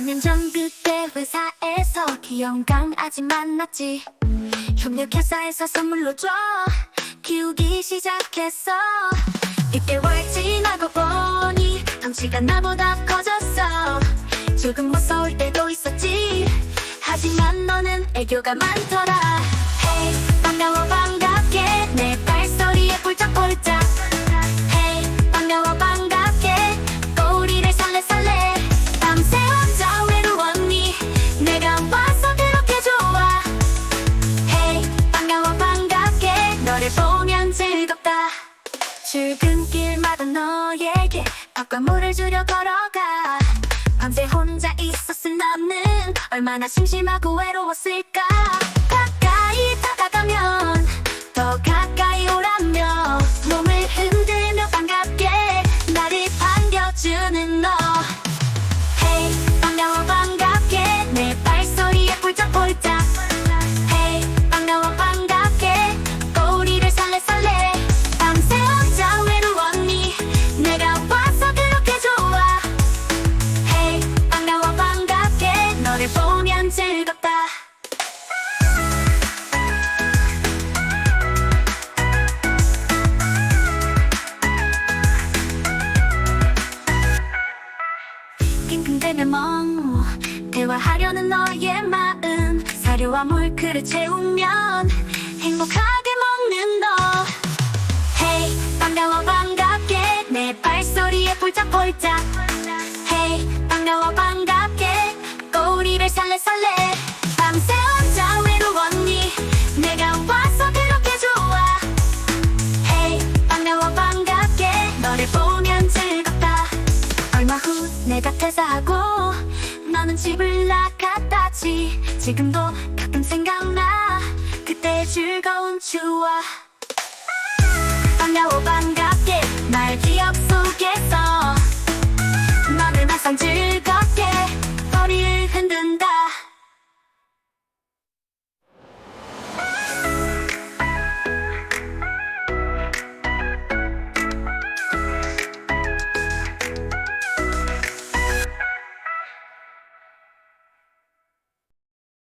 년 전 그때 회사에서 귀여운 강아지 만났지. 협력회사에서 선물로 줘. 키우기 시작했어. 6개월 지나고 보니 덩치가 나보다 커졌어. 조금 무서울 때도 있었지. 하지만 너는 애교가 많더라 출근길마다 너에게 밥과 물을 주려 걸어가. 밤새 혼자 있었을 나는 얼마나 심심하고 외로웠을까 보면 즐겁다. 멍 대화하려는 너의 마음 사료와 물그릇 채우면 행복하게 먹는 너. Hey 반가워 반갑게. 내 발소리에 폴짝폴짝. Hey 반가워 반갑게 꼬리를 설레 설레. 밤새 혼자 외로웠니? 내가 와서 그렇게 좋아. Hey 반가워 반갑게. 너를 보면 즐겁다. 얼마 후 내가 퇴사하고 너는 집을 나갔다지. 지금도 가끔 생각나. 그때의 즐거운 추억